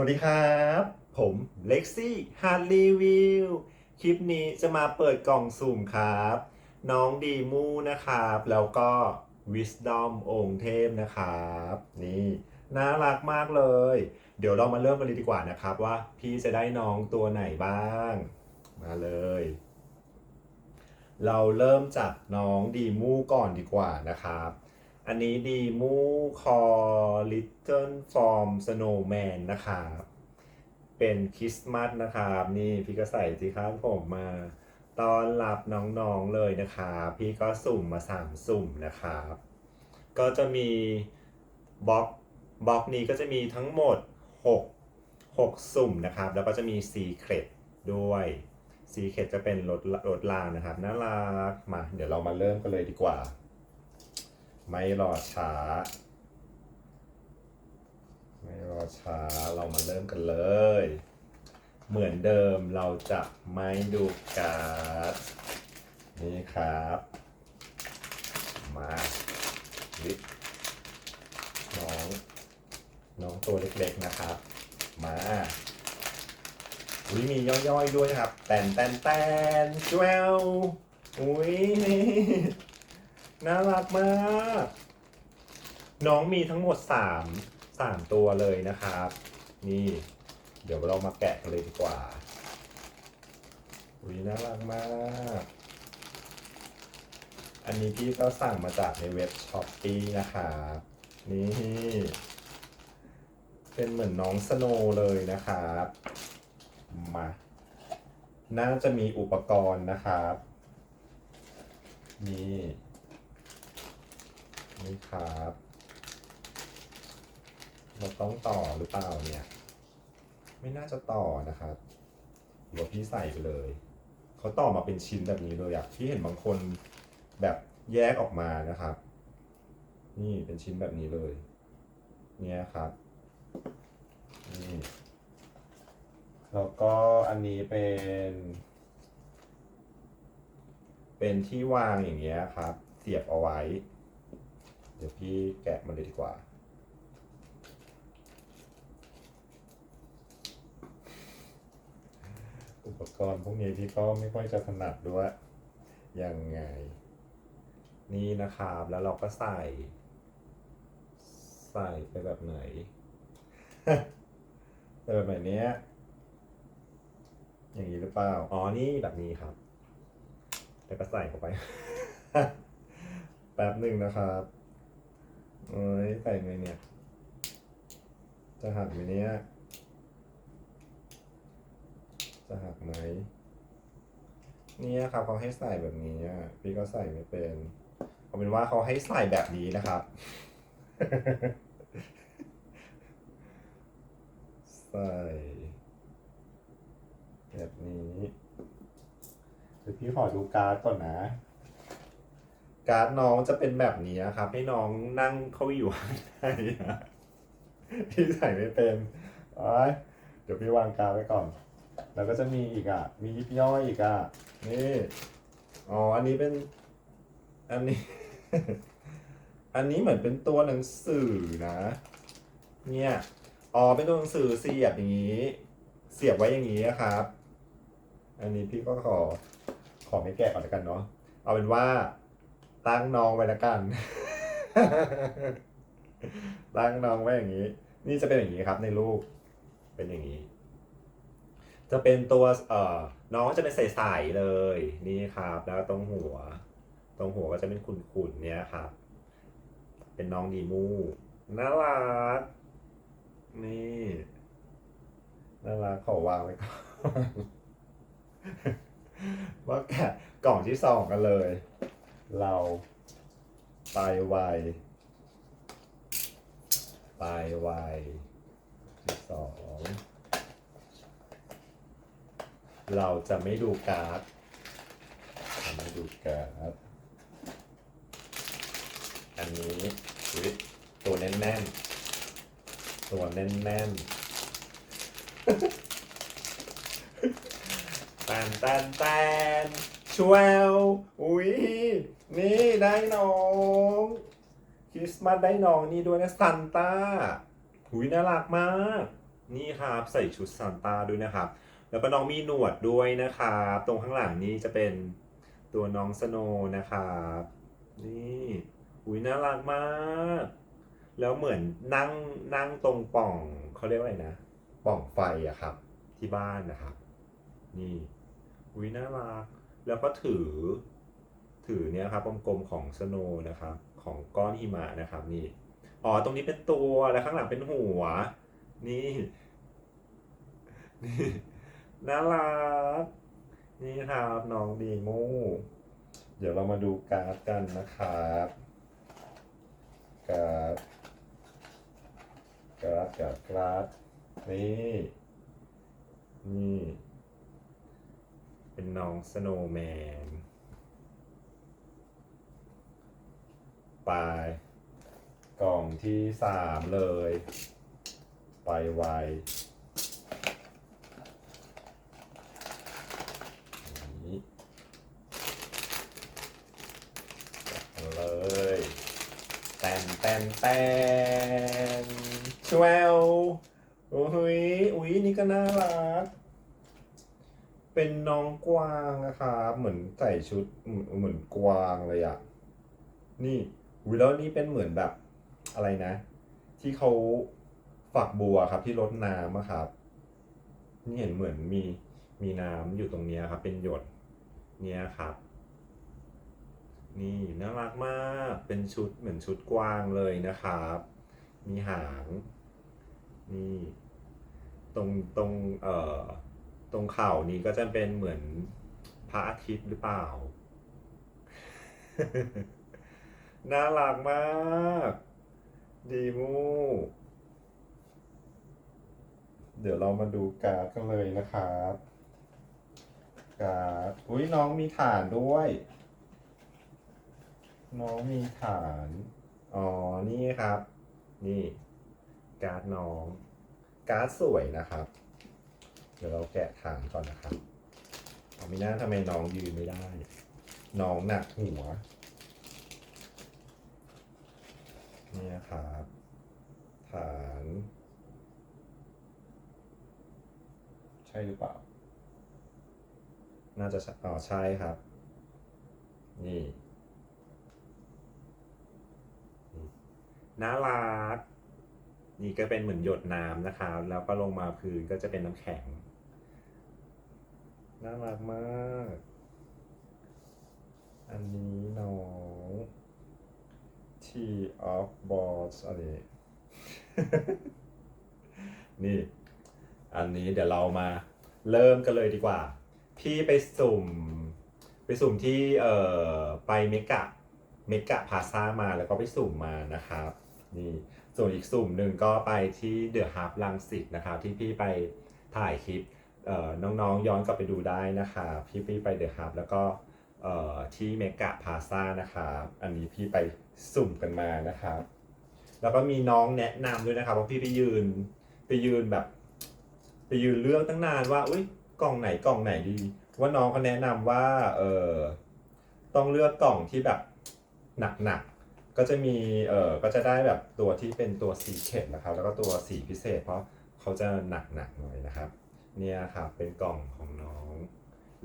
วัสดีครับ ผมเล็กซี่ฮาร์ดรีวิวคลิปนี้จะมาเปิดกล่องสุ่มครับ น้องดีมูนะครับ แล้วก็ Wisdom องค์เทพนะครับ นี่น่ารักมากเลย เดี๋ยวเรามาเริ่มกันเลยดีกว่านะครับว่าพี่จะได้น้องตัวไหนบ้าง มาเลย เราเริ่มจากน้องดีมูก่อนดีกว่านะครับ อันนี้ดีมูคอลิตเติ้ลฟอร์มสโนว์แมนนะครับเป็นคริสต์มาสนะครับนี่พี่ก็ใส่สิครับผมมาตอนรับน้องๆเลยนะครับพี่ก็สุ่มมาสามสุ่มนะครับก็จะมีบล็อกบล็อกนี้ก็จะมีทั้งหมด 6 6 สุ่มนะครับ แล้วก็จะมีซีเครตด้วยซีเครตจะเป็นรถรถรางนะครับน่ารักมาเดี๋ยวเรามาเริ่มกันเลยดีกว่า ไม่รอช้า ไม่รอช้าเรามาเริ่มกันเลย เหมือนเดิมเราจะไม่ดูการ์ดนี่ครับ มาวิน้อง น้องตัวเล็กๆนะครับ มาอุ้ยมีย่อยๆด้วยนะครับ แตนแตนแตนจวลอุ้ย น่ารักมาก น้องมีทั้งหมดสามสามตัวเลยนะครับ นี่ เดี๋ยวเรามาแกะกันเลยดีกว่าอุ้ยน่ารักมาก อันนี้พี่ก็สั่งมาจากในเว็บช้อปปีนะครับนี่ เป็นเหมือนน้องสโนว์เลยนะครับ มา น่าจะมีอุปกรณ์นะครับ นี่ นี่ครับเราต้องต่อหรือเปล่าเนี่ย ไม่น่าจะต่อนะครับหรือว่าพี่ใส่ไปเลย เขาต่อมาเป็นชิ้นแบบนี้เลยอะพี่เห็นบางคนแบบแยกออกมานะครับ นี่เป็นชิ้นแบบนี้เลย เนี่ยครับนี่แล้วก็อันนี้เป็น เป็นที่วางอย่างเงี้ยครับ เสียบเอาไว้ เดี๋ยวพี่แกะมันเลยดีกว่า อุปกรณ์พวกนี้พี่ก็ไม่ค่อยจะถนัดด้วย ยังไง นี่นะครับแล้วเราก็ใส่ ใส่ไปแบบไหนใส่แบบไหนเนี้ยอย่างนี้หรือเปล่า อ๋อ นี่แบบนี้ครับ แล้วก็ใส่เข้าไป แป๊บหนึ่งนะครับ เอ้ยใส่ไงเนี่ย จะหักไหมเนี่ย จะหักไหม เนี่ยครับเขาให้ใส่แบบนี้พี่ก็ใส่ไม่เป็นเอาเป็นว่าเขาให้ใส่แบบนี้นะครับ ใส่ แบบนี้เดี๋ยวพี่ขอดูการ์ดก่อนนะ การ์ดน้องจะเป็นแบบนี้ครับ ให้น้องนั่งเข้าไปอยู่ข้างในนะพี่ใส่ไม่เป็นเอ้ยเดี๋ยวพี่วางการ์ดไว้ก่อน แล้วก็จะมีอีกอะ มียิบย่อยอีกอะ นี่ อ๋อ อันนี้เป็น อันนี้ อันนี้เหมือนเป็นตัวหนังสือนะ เนี่ย อ๋อ เป็นตัวหนังสือเสียบอย่างนี้ เสียบไว้อย่างนี้นะครับ อันนี้พี่ก็ขอ ขอไม่แกะก่อนแล้วกันเนาะ เอาเป็นว่า ตั้งน้องไว้ล้วกัน ตั้งน้องไว้อย่างนี้ นี่จะเป็นอย่างนี้ครับในรูป เป็นอย่างนี้ จะเป็นตัวเอ่อน้องจะเป็นใสๆเลย นี่ครับ แล้วตรงหัว ตรงหัวก็จะเป็นขุ่นๆเนี่ยครับ เป็นน้องดีมูน่ารัก นี่น่ารักขอวางไว้ก่อนว่าแกะกล่องที่สองกันเลย เราไปไวไปไวสองเราจะไม่ดูการ์ดจะไม่ดูการ์ดอันนี้อุ๊ยตัวแน่นๆ ตัวแน่นๆแตนแตนแตนชวลอุ้ย นี่ได้น้องคริสต์มาสได้น้องนี่ด้วยนะซันต้าหุยน่ารักมาก นี่ครับใส่ชุดซานต้าด้วยนะครับ แล้วก็น้องมีหนวดด้วยนะครับตรงข้างหลังนี้จะเป็นตัวน้องสโนนะครับนี่อุ้ยน่ารักมาก แล้วเหมือนนั่งนั่งตรงป่องเขาเรียกว่าอะไรนะ ป่องไฟอะครับ ที่บ้านนะครับ นี่อุ้ยน่ารัก แล้วก็ถือ ถือเนี่ยครับกลมๆของสโนนะครับ ของก้อนหิมะนะครับนี่อ๋อตรงนี้เป็นตัวแล้วข้างหลังเป็นหัว นี่นี่น่ารักนี่ครับน้องดีมูเดี๋ยวเรามาดูการ์ดกันนะครับการ์ดการ์ดการ์ดการ์ดนี่นี่ เป็นน้องสโนว์แมน ไป กล่องที่สามเลย ไปไวเลยแตนแตนแตนชวลโอ้ยอุ้ยนี่ก็น่ารัก เป็นน้องกวางนะครับเหมือนใส่ชุดเหมือนเหมือนกวางเลยอะนี่ อุ้ยแล้วนี่เป็นเหมือนแบบอะไรนะ ที่เขาฝักบัวครับที่รดน้ำอะครับ นี่เห็นเหมือนมีมีน้ำอยู่ตรงเนี้ยครับ เป็นหยดเนี่ยครับ นี่น่ารักมากเป็นชุดเหมือนชุดกวางเลยนะครับ มีหางนี่ตรงตรงเอ่อตรงเข่านี้ก็จะเป็นเหมือนพระอาทิตย์หรือเปล่า น่ารักมาก ดีมูเดี๋ยวเรามาดูการ์ดกันเลยนะครับการ์ดอุ้ยน้องมีฐานด้วย น้องมีฐาน อ๋อ นี่ครับ นี่ การ์ดน้อง การ์ดสวยนะครับ เดี๋ยวเราแกะฐานก่อนนะครับเอาไม่น่าทำไมน้องยืนไม่ได้ น้องหนักหัว นี่นะครับฐาน ใช่หรือเปล่า น่าจะต่อ๋อใช่ครับนี่นี่น่ารักนี่ก็เป็นเหมือนหยดน้ำนะครับแล้วก็ลงมาพื้นก็จะเป็นน้ำแข็ง น่ารักมาก อันนี้น้อง T of Balls อะไรนี่ อันนี้เดี๋ยวเรามาเริ่มกันเลยดีกว่า พี่ไปสุ่ม ไปสุ่มที่เอ่อไปเมกะเมกะพาซามาแล้วก็ไปสุ่มมานะครับ นี่ส่วนอีกสุ่มหนึ่งก็ไปที่เดอะฮับลังสิตนะครับ ที่พี่ไปถ่ายคลิปเอ่อน้องๆย้อนกลับไปดูได้นะครับพี่พี่ไปเดอะฮับแล้วก็เอ่อที่เมกะพาซานะครับ อันนี้พี่ไป สุ่มกันมานะครับ แล้วก็มีน้องแนะนำด้วยนะครับว่าพี่ไปยืนไปยืนแบบ ไปยืนเลือกตั้งนานว่าอุ้ยกล่องไหนกล่องไหนดี ว่าน้องเขาแนะนำว่าเออต้องเลือกกล่องที่แบบหนักๆก็จะมีเออก็จะได้แบบตัวที่เป็นตัวสีเข็ดนะครับ แล้วก็ตัวสีพิเศษ เพราะเขาจะหนักๆหน่อยนะครับ เนี่ยครับเป็นกล่องของน้อง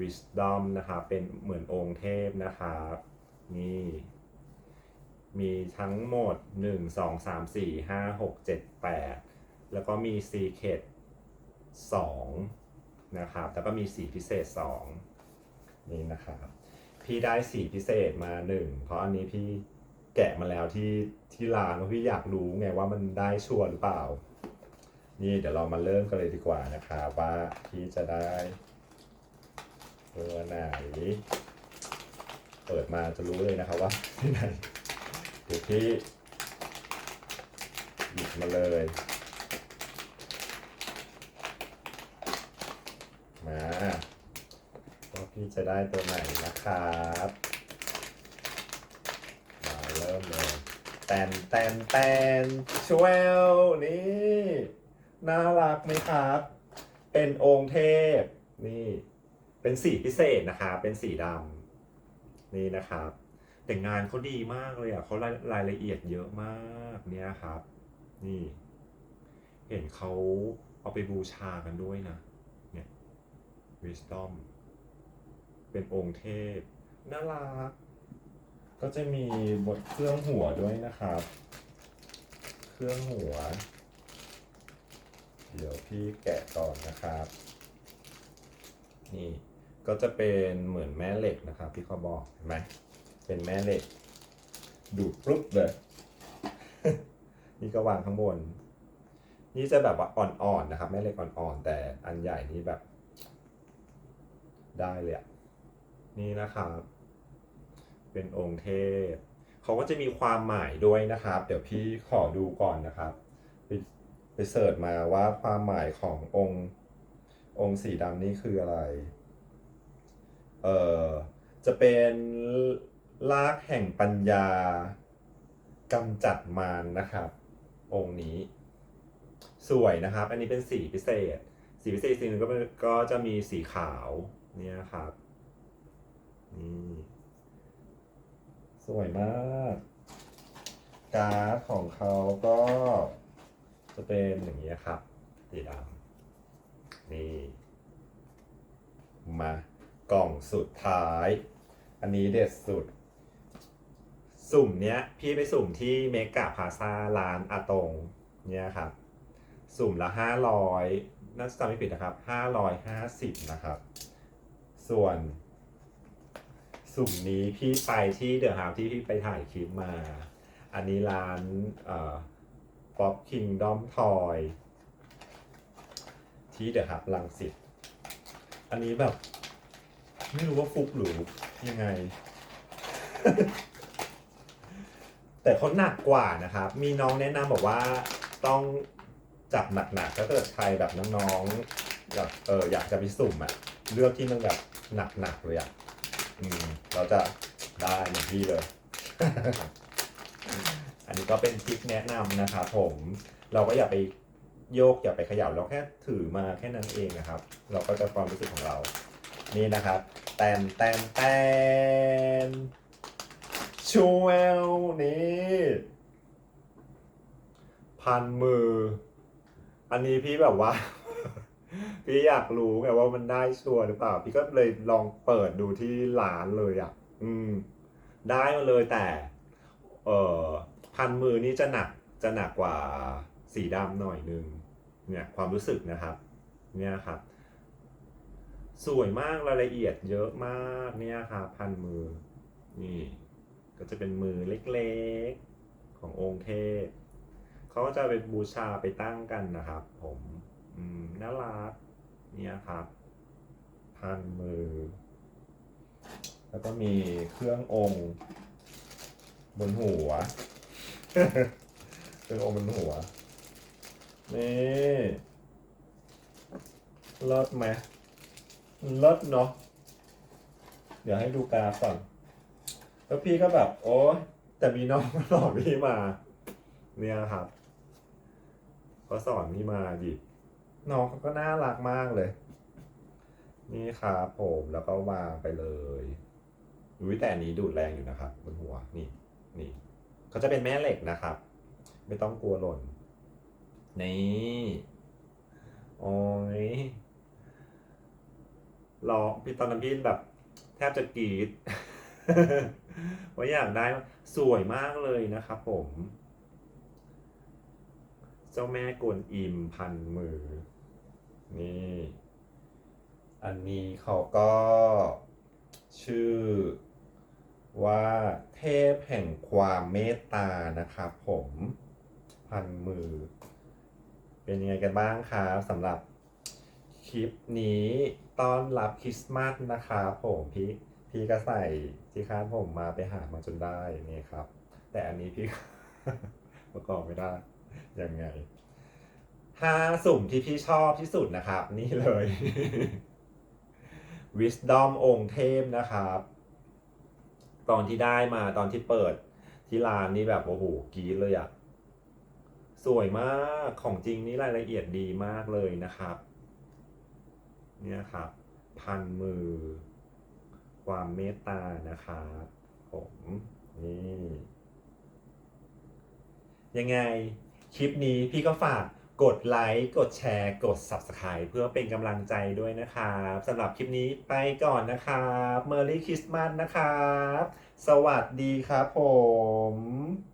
Wisdom นะครับเป็นเหมือนองค์เทพนะครับนี่ มีทั้งหมด 1 2 3 4 5 6 7 8 แล้วก็มี Secret 2นะครับ แล้วก็มีสีพิเศษ 2 นี่นะครับ พี่ได้สีพิเศษมา 1 เพราะอันนี้พี่แกะมาแล้วที่ที่ร้านเพราะพี่อยากรู้ไงว่ามันได้ชัวร์หรือเปล่า นี่เดี๋ยวเรามาเริ่มกันเลยดีกว่านะครับว่าพี่จะได้ตัวไหน เปิดมาจะรู้เลยนะครับว่าที่ไหน เดี๋ยวพี่หยิบมาเลยมาว่าพี่จะได้ตัวไหนนะครับมาเริ่มเลยแตนแตนแตนชวลนี่น่ารักไหมครับ เป็นองค์เทพนี่ เป็นสีพิเศษนะครับเป็นสีดำนี่นะครับ แต่งานเขาดีมากเลยอะเขารายรายละเอียดเยอะมากเนี่ยครับ นี่ เห็นเขาเอาไปบูชากันด้วยนะ เนี่ย wisdom เป็นองค์เทพน่ารักก็จะมีบทเครื่องหัวด้วยนะครับ เครื่องหัว เดี๋ยวพี่แกะก่อนนะครับ นี่ก็จะเป็นเหมือนแม่เหล็กนะครับที่เขาบอกเห็นไหม เป็นแม่เหล็ก ดูดปุ๊บเลย นี่ก็วางข้างบน นี่จะแบบว่าอ่อนๆนะครับ แม่เหล็กอ่อนๆแต่อันใหญ่นี่แบบ ได้เลยอะนี่นะครับ เป็นองค์เทพเขาก็จะมีความหมายด้วยนะครับ เดี๋ยวพี่ขอดูก่อนนะครับไปไปเสิร์ชมาว่าความหมายขององค์องค์สีดำนี่คืออะไร เอ่อ จะเป็น ลากแห่งปัญญากำจัดมารนะครับ องค์นี้ สวยนะครับ อันนี้เป็นสีพิเศษ สีพิเศษสีหนึ่งก็เป็นก็จะมีสีขาวเนี่ยครับนี่สวยมากการ์ดของเขาก็จะเป็นอย่างนี้ครับสีดำนี่ มากล่องสุดท้าย อันนี้เด็ดสุด สุ่มเนี้ยพี่ไปสุ่มที่เมกาพาซาร้านอาตงเนี่ยครับ สุ่มละห้าร้อยน่าจะจำไม่ผิดนะครับห้าร้อยห้าสิบนะครับ ส่วน สุ่มนี้พี่ไปที่เดอะฮาวที่พี่ไปถ่ายคลิปมา อันนี้ร้านเอ่อ Pop Kingdom Toy ที่เดอะฮับลังสิตอันนี้แบบ ไม่รู้ว่าฟุกหรือยังไง แต่เขาหนักกว่านะครับ มีน้องแนะนำบอกว่าต้องจับหนักๆถ้าเกิดใครแบบน้องๆอยากเอออยากจะไปสุ่มอะเลือกที่มันแบบหนักๆเลยอะอืมเราจะได้เหมือนพี่เลย อันนี้ก็เป็นทริคแนะนำนะครับผม เราก็อย่าไปโยกอย่าไปเขย่าเราแค่ถือมาแค่นั้นเองนะครับ เราก็จะความรู้สึกของเรา นี่นะครับ แตนแตนแตน ชูเอลนี่พันมือ อันนี้พี่แบบว่า พี่อยากรู้ไงว่ามันได้ชัวร์หรือเปล่า พี่ก็เลยลองเปิดดูที่ร้านเลยอะ อืม ได้มาเลยแต่ เอ่อพันมือนี่จะหนักจะหนักกว่าสีดำหน่อยนึง เนี่ยความรู้สึกนะครับ เนี่ยครับ สวยมากรายละเอียดเยอะมากเนี่ยครับพันมือนี่ ก็จะเป็นมือเล็กๆขององค์เทพเขาก็จะไปบูชาไปตั้งกันนะครับผมอืมน่ารักเนี่ยครับพันมือ แล้วก็มีเครื่ององค์บนหัวเครื่ององค์บนหัวนี่เลิศไหมเลิศเนาะเดี๋ยวให้ดูกราฟก่อน แล้วพี่ก็แบบ โอ้ยแต่มีน้องมาสอนพี่มา เนี่ยครับเขาสอนพี่มาหยิน้องเขาก็น่ารักมากเลย นี่ครับผมแล้วก็วางไปเลยอุ้ยแต่อันนี้ดูดแรงอยู่นะครับบนหัวนี่นี่เขาจะเป็นแม่เหล็กนะครับ ไม่ต้องกลัวหล่นนี่โอ้ยรอพี่ตอนนั้นพี่แบบ แทบจะกรีด ว่าอยากได้สวยมากเลยนะครับผม เจ้าแม่กวนอิมพันมือ นี่ อันนี้เขาก็ชื่อว่าเทพแห่งความเมตตานะครับผม พันมือ เป็นยังไงกันบ้างครับสำหรับคลิปนี้ต้อนรับคริสต์มาสนะครับผมพี่ พี่ก็ใส่ที่คาดผมมาไปหามาจนได้นี่ครับ แต่อันนี้พี่ ประกอบไม่ได้ยังไงห้าสุ่มที่พี่ชอบที่สุดนะครับ นี่เลย Wisdom องค์เทพนะครับ ตอนที่ได้มาตอนที่เปิดที่ร้านนี่แบบโอ้โหกรีดเลยอะสวยมากของจริงนี่รายละเอียดดีมากเลยนะครับ เนี่ยครับ พันมือ ความเมตตานะครับผมนี่ยังไงคลิปนี้พี่ก็ฝากกดไลค์ กดแชร์ กด Subscribe เพื่อเป็นกำลังใจด้วยนะครับสำหรับคลิปนี้ไปก่อนนะครับ Merry Christmas นะครับ สวัสดีครับผม